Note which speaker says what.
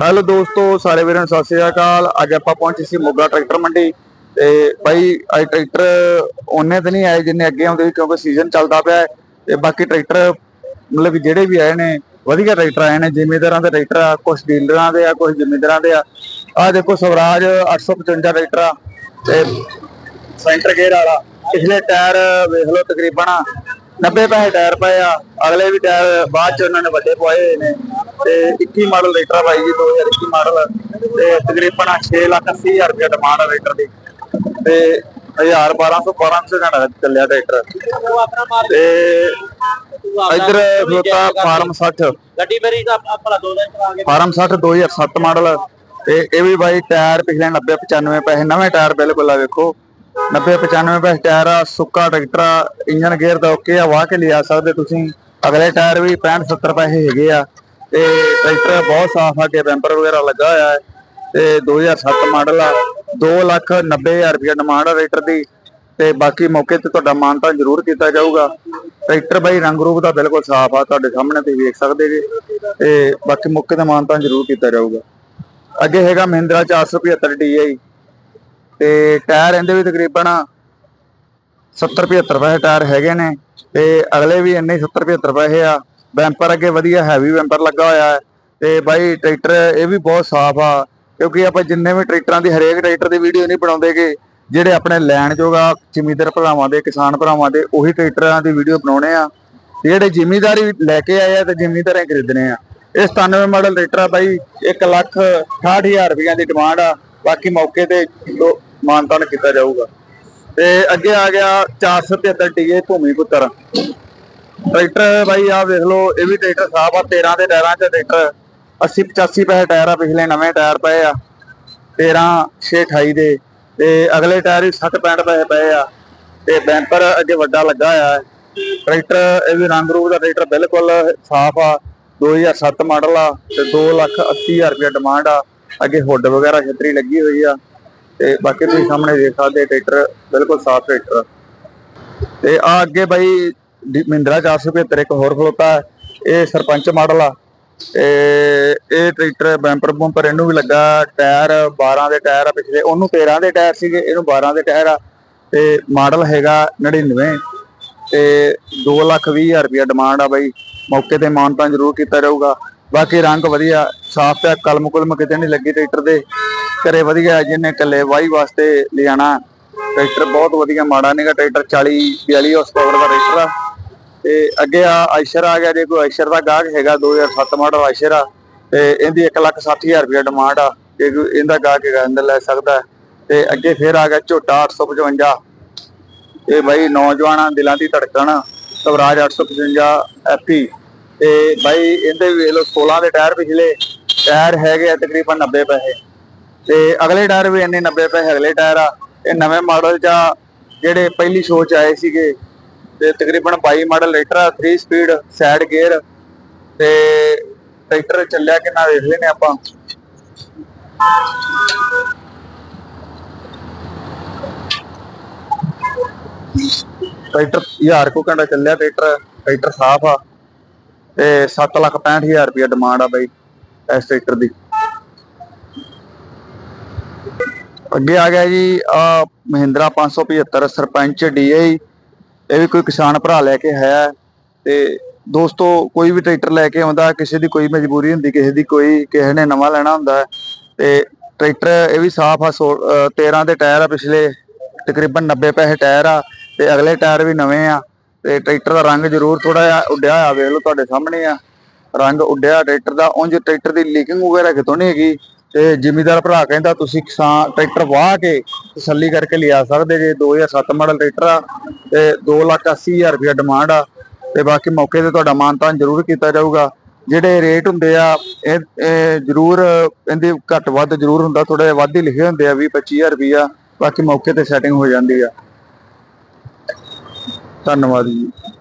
Speaker 1: Hello ਦੋਸਤੋ, ਸਾਰੇ ਵੀਰਾਂ ਨੂੰ ਸਤਿ ਸ੍ਰੀ ਅਕਾਲ। ਅੱਜ ਆਪਾਂ ਪਹੁੰਚੇ ਸੀ ਮੋਗਾ ਟਰੈਕਟਰ ਮੰਡੀ। ਤੇ ਬਾਈ, ਅੱਜ ਟਰੈਕਟਰ ਉਹਨੇ ਤੇ ਨਹੀਂ ਆਏ ਜਿੰਨੇ ਅੱਗੇ ਆਉਂਦੇ ਸੀ, ਕਿਉਂਕਿ ਸੀਜ਼ਨ ਚੱਲਦਾ ਪਿਆ ਤੇ ਬਾਕੀ ਟਰੈਕਟਰ, ਮਤਲਬ ਜਿਹੜੇ ਵੀ ਆਏ ਨੇ, ਵਧੀਆ ਟਰੈਕਟਰ ਆਏ ਨੇ, ਜ਼ਿਮੀਂਦਾਰਾਂ ਦੇ ਟਰੈਕਟਰ ਆ ਕੁਝ ਡੀਲਰਾਂ ਦੇ ਆ ਕੁਝ ਜ਼ਿਮੀਂਦਾਰਾਂ ਦੇ ਆ। ਆ ਦੇਖੋ ਸਵਰਾਜ 855 ਟਰੈਕਟਰ ਆ, ਤੇ ਸੈਂਟਰ ਗੇਅਰ ਵਾਲਾ। ਪਿਛਲੇ ਟਾਇਰ ਵੇਖ ਲਓ ਤਕਰੀਬਨ 90 ਪੈਸੇ ਟਾਇਰ ਪਏ ਆ। ਅਗਲੇ ਵੀ ਟਾਇਰ ਬਾਅਦ ਚ ਉਹਨਾਂ ਨੇ ਵੱਡੇ ਪਵਾਏ ਹੋਏ ਨੇ। ਤੇ 21 ਮਾਡਲ ਰੇਟਰ ਆ ਬਾਈ ਜੀ 2021 ਮਾਡਲ। ਤੇ ਤਕਰੀਬਨ 6 ਲੱਖ 80 ਹਜ਼ਾਰ ਰੁਪਏ ਡਿਮਾਂਡ ਆ ਰੇਟਰ ਦੀ। ਤੇ 1000 1200 1200 ਘੰਟਾ ਚੱਲਿਆ ਟਰੈਕਟਰ ਤੇ ਇਧਰ ਖਲੋਤਾ ਫਾਰਮ 60
Speaker 2: ਗੱਡੀ ਮੇਰੀ ਦੋ ਦਿਨ ਚਲਾ ਕੇ
Speaker 1: ਫਾਰਮ 60 2007 ਮਾਡਲ। ਤੇ ਇਹ ਵੀ ਬਾਈ ਟਾਇਰ ਪਿਛਲੇ 90 95 ਪੈਸੇ ਨਵੇਂ ਟਾਇਰ ਬਿਲਕੁਲ ਆ ਵੇਖੋ। 90 95 ਪੈਸੇ ਟਾਇਰ ਆ ਸੁੱਕਾ ਟਰੈਕਟਰ ਆ ਇੰਜਨ ਗੇਅਰ ਦਾ ਓਕੇ ਆ ਵਾਹ ਕੇ ਲਿਆ ਸਕਦੇ ਤੁਸੀਂ। ਅਗਲੇ ਟਾਇਰ ਵੀ 65 70 ਪੈਸੇ ਹੈਗੇ ਆ। ਤੇ ਟਰੈਕਟਰ ਬਹੁਤ ਸਾਫ਼ ਆ ਕੇ ਬੈਂਪਰ ਵਗੈਰਾ ਲੱਗਾ ਹੋਇਆ ਹੈ ਤੇ 2007 ਮਾਡਲ ਆ 2 ਲੱਖ 90 ਹਜ਼ਾਰ ਰੁਪਏ ਡਿਮਾਂਡ ਆ ਟਰੈਕਟਰ ਦੀ ਤੇ ਬਾਕੀ ਮੌਕੇ ਤੇ ਤੁਹਾਡਾ ਮਾਨਤਾ ਜ਼ਰੂਰ ਕੀਤਾ ਜਾਊਗਾ। ਟਰੈਕਟਰ ਬਾਈ ਰੰਗ ਰੂਪ ਦਾ ਬਿਲਕੁਲ ਸਾਫ਼ ਆ, ਤੁਹਾਡੇ ਸਾਹਮਣੇ ਤੁਸੀਂ ਵੇਖ ਸਕਦੇ ਜੀ ਤੇ ਬਾਕੀ ਮੌਕੇ ਤੇ ਮਾਨਤਾ ਜ਼ਰੂਰ ਕੀਤਾ ਜਾਊਗਾ। ਅੱਗੇ ਹੈਗਾ ਮਹਿੰਦਰਾ 475 DI ਤੇ ਟਾਇਰ ਇਹਦੇ ਵੀ ਤਕਰੀਬਨ 70 75 ਪੈਸੇ ਟਾਇਰ ਹੈਗੇ ਨੇ ਤੇ ਅਗਲੇ ਵੀ ਇੰਨੇ 70 75 ਪੈਸੇ ਆ। ਬੈਂਪਰ ਅੱਗੇ ਵਧੀਆ ਹੈਵੀ ਵੈਂਪਰ ਲੱਗਾ ਹੋਇਆ ਹੈ ਤੇ ਬਾਈ ਟਰੈਕਟਰ ਇਹ ਵੀ ਬਹੁਤ ਸਾਫ਼ ਆ, ਕਿਉਂਕਿ ਆਪਾਂ ਜਿੰਨੇ ਵੀ ਟਰੈਕਟਰਾਂ ਦੀ, ਹਰੇਕ ਟਰੈਕਟਰ ਦੀ ਵੀਡੀਓ ਨਹੀਂ ਬਣਾਉਂਦੇਗੇ, ਜਿਹੜੇ ਆਪਣੇ ਲੈਣ ਜੋਗਾ ਜ਼ਿਮੀਂਦਾਰ ਭਰਾਵਾਂ ਦੇ, ਕਿਸਾਨ ਭਰਾਵਾਂ ਦੇ, ਉਹੀ ਟਰੈਕਟਰਾਂ ਦੀ ਵੀਡੀਓ ਬਣਾਉਣੇ ਆ। ਤੇ ਜਿਹੜੇ ਜ਼ਿਮੀਂਦਾਰੀ ਲੈ ਕੇ ਆਏ ਆ ਤੇ ਜ਼ਿਮੀਂਦਾਰਾਂ ਖਰੀਦਣੇ ਆ। ਇਹ 97 ਮਾਡਲ ਟਰੈਕਟਰ ਆ ਬਾਈ 1 ਲੱਖ 68000 ਰੁਪਈਆ ਦੀ ਡਿਮਾਂਡ ਆ, ਬਾਕੀ ਮੌਕੇ ਤੇ ਦੋ- ਮਾਨਤਾਨ ਕੀਤਾ ਜਾਊਗਾ। ਤੇ ਅੱਗੇ ਆ ਗਿਆ 473 ਡੀਏ ਭੂਮੀ ਪੁੱਤਰ। ਟਰੈਕਟਰ ਬਾਈ, ਆਹ ਵੇਖ ਲਓ, ਇਹ ਵੀ ਟਰੈਕਟਰ ਸਾਫ਼ ਆ 13 ਦੇ ਟਾਇਰਾਂ 'ਚ ਟਰੈਕਟਰ 80 85 ਪੈਸੇ ਟਾਇਰ ਆ, ਪਿਛਲੇ ਨਵੇਂ ਟਾਇਰ ਪਏ ਆ। 13 628 ਦੇ। ਤੇ ਅਗਲੇ ਟਾਇਰ ਵੀ 60 65 ਪੈਸੇ ਪਏ ਆ। ਤੇ ਬੈਂਪਰ ਅੱਗੇ ਵੱਡਾ ਲੱਗਾ ਹੋਇਆ ਟਰੈਕਟਰ, ਇਹ ਵੀ ਰੰਗ ਰੂਪ ਦਾ ਟਰੈਕਟਰ ਬਿਲਕੁਲ ਸਾਫ਼ ਆ। 2007 ਮਾਡਲ ਆ ਤੇ 2 ਲੱਖ 80 ਹਜ਼ਾਰ ਰੁਪਏ ਡਿਮਾਂਡ ਆ। ਅੱਗੇ ਹੁੱਡ ਵਗੈਰਾ ਛਤਰੀ ਲੱਗੀ ਹੋਈ ਆ। ਤੇ ਬਾਕੀ ਤੁਸੀਂ ਸਾਹਮਣੇ ਦੇਖ ਸਕਦੇ ਟਰੈਕਟਰ ਬਿਲਕੁਲ ਸਾਫ਼ ਟਰੈਕਟਰ ਤੇ ਆ ਅੱਗੇ ਬਾਈ ਮਹਿੰਦਰਾ 475 ਇੱਕ ਹੋਰ ਖਲੋਤਾ ਇਹ ਸਰਪੰਚ ਮਾਡਲ ਆ। ਤੇ ਇਹ ਟਰੈਕਟਰ ਬੈਂਪਰ ਬੰਪਰ ਇਹਨੂੰ ਵੀ ਲੱਗਾ ਟਾਇਰ 12 ਦੇ ਟਾਇਰ ਆ ਪਿਛਲੇ ਉਹਨੂੰ 13 ਦੇ ਟਾਇਰ ਸੀਗੇ, ਇਹਨੂੰ 12 ਦੇ ਟਾਇਰ ਆ। ਤੇ ਮਾਡਲ ਹੈਗਾ 99 ਤੇ 2 ਲੱਖ 20 ਹਜ਼ਾਰ ਰੁਪਇਆ ਡਿਮਾਂਡ ਆ ਬਾਈ। ਮੌਕੇ ਤੇ ਮਾਨਤਾਂ ਜ਼ਰੂਰ ਕੀਤਾ ਜਾਊਗਾ ਬਾਕੀ ਰੰਗ ਵਧੀਆ, ਸਾਫ਼ ਤੇ ਕਲਮ ਕੁਲਮ ਕਿਤੇ ਨਹੀਂ ਲੱਗੀ ਟਰੈਕਟਰ ਦੇ। ਘਰੇ ਵਧੀਆ ਜਿਹਨੇ ਇਕੱਲੇ ਵਾਹੀ ਵਾਸਤੇ ਲਿਆਣਾ ਟਰੈਕਟਰ ਬਹੁਤ ਵਧੀਆ ਮਾੜਾ ਨਹੀਂਗਾ, ਟਰੈਕਟਰ 40 42 ਹਾਰਸ ਪਾਵਰ ਦਾ ਟਰੈਕਟਰ ਆ। ਤੇ ਅੱਗੇ ਆ ਆਇਸ਼ਰ ਆ ਗਿਆ, ਜੇ ਕੋਈ ਆਇਸ਼ਰ ਦਾ ਗਾਹਕ ਹੈਗਾ 2007 ਮਾਡਲ ਆਇਸ਼ਰ ਆ, ਤੇ ਇਹਦੀ 160000 ਰੁਪਏ ਡਿਮਾਂਡ ਆ, ਜੇ ਕੋਈ ਇਹਦਾ ਗਾਹਕ ਹੈਗਾ ਇਹਦਾ ਲੈ ਸਕਦਾ ਤੇ ਅੱਗੇ ਫੇਰ ਆ ਗਿਆ ਝੋਟਾ 855 ਇਹ ਬਾਈ ਨੌਜਵਾਨਾਂ ਦਿਲਾਂ ਦੀ ਧੜਕਣ, ਸਵਰਾਜ 855 ਐਫੀ ਤੇ ਬਾਈ ਇਹਦੇ ਵੀ ਵੇਖ ਲਓ 16 ਦੇ ਟਾਇਰ ਪਿਛਲੇ, ਟਾਇਰ ਹੈਗੇ ਆ ਤਕਰੀਬਨ 90 ਪੈਸੇ। ਤੇ ਅਗਲੇ ਟਾਇਰ ਵੀ ਇੰਨੇ 90 ਪੈਸੇ ਅਗਲੇ ਟਾਇਰ ਆ। ਇਹ ਨਵੇਂ ਮਾਡਲ ਚ ਜਿਹੜੇ ਪਹਿਲੀ ਸ਼ੋਅ ਚ ਆਏ ਸੀਗੇ ਤੇ ਤਕਰੀਬਨ 22 model litre 3 speed side gear ਤੇ ਟਰੈਕਟਰ ਚੱਲਿਆ ਕਿੰਨਾ ਵੇਖ ਲੈਨੇ ਆਪਾਂ। ਟਰੈਕਟਰ 1000 ਕੋ ਘੰਟਾ ਚੱਲਿਆ, ਟਰੈਕਟਰ ਟਰੈਕਟਰ ਸਾਫ਼ ਆ ਤੇ 7 ਲੱਖ 65000 ਰੁਪਏ ਡਿਮਾਂਡ ਆ ਬਾਈ ਇਸ ਟਰੈਕਟਰ ਦੀ। ਅੱਗੇ ਆ ਗਿਆ ਜੀ ਆ ਮਹਿੰਦਰਾ 575 ਸਰਪੰਚ ਡੀਆਈ ਇਹ ਵੀ ਕੋਈ ਕਿਸਾਨ ਭਰਾ ਲੈ ਕੇ ਆਇਆ ਹੈ ਤੇ ਦੋਸਤੋ, ਕੋਈ ਵੀ ਟਰੈਕਟਰ ਲੈ ਕੇ ਆਉਂਦਾ, ਕਿਸੇ ਦੀ ਕੋਈ ਮਜਬੂਰੀ ਹੁੰਦੀ, ਕਿਸੇ ਦੀ ਕੋਈ, ਕਿਸੇ ਨੇ ਨਵਾਂ ਲੈਣਾ ਹੁੰਦਾ ਤੇ ਟਰੈਕਟਰ ਇਹ ਵੀ ਸਾਫ਼ ਆ, ਸੋ- ਅਹ 13 ਦੇ ਟਾਇਰ ਆ ਪਿਛਲੇ, ਤਕਰੀਬਨ 90 ਪੈਸੇ ਟਾਇਰ ਆ, ਤੇ ਅਗਲੇ ਟਾਇਰ ਵੀ ਨਵੇਂ ਆ, ਤੇ ਟਰੈਕਟਰ ਦਾ ਰੰਗ ਜ਼ਰੂਰ ਥੋੜਾ ਜਿਹਾ ਉੱਡਿਆ ਹੋਇਆ, ਵੇਖ ਲਓ ਤੁਹਾਡੇ ਸਾਹਮਣੇ ਆ, ਰੰਗ ਉੱਡਿਆ ਟਰੈਕਟਰ ਦਾ, ਉਂਝ ਟਰੈਕਟਰ ਦੀ ਲੀਕਿੰਗ ਵਗੈਰਾ ਕਿਤੋਂ ਨਹੀਂ ਹੈਗੀ ਤੇ ਜ਼ਿਮੀਦਾਰ ਭਰਾ ਕਹਿੰਦਾ ਤੁਸੀਂ ਕਿਸਾਨ ਟਰੈਕਟਰ ਵਾਹ ਕੇ ਤਸੱਲੀ ਕਰਕੇ ਲਿਆ ਸਕਦੇ ਜੇ 2007 ਮਾਡਲ ਟਰੈਕਟਰ ਆ ਤੇ 2,80,000 ਰੁਪਏ ਡਿਮਾਂਡ ਆ ਤੇ ਬਾਕੀ ਮੌਕੇ ਤੇ ਤੁਹਾਡਾ ਮਾਨਤਾਨ ਜ਼ਰੂਰ ਕੀਤਾ ਜਾਊਗਾ। ਜਿਹੜੇ ਰੇਟ ਹੁੰਦੇ ਆ ਇਹ ਜ਼ਰੂਰ ਇਹਦੇ ਘੱਟ ਵੱਧ ਜ਼ਰੂਰ ਹੁੰਦਾ ਥੋੜਾ ਥੋੜੇ ਵੱਧ ਹੀ ਲਿਖੇ ਹੁੰਦੇ ਆ 20 25000 ਰੁਪਿਆ ਬਾਕੀ ਮੌਕੇ ਤੇ ਸੈਟਿੰਗ ਹੋ ਜਾਂਦੀ ਆ। ਧੰਨਵਾਦ ਜੀ।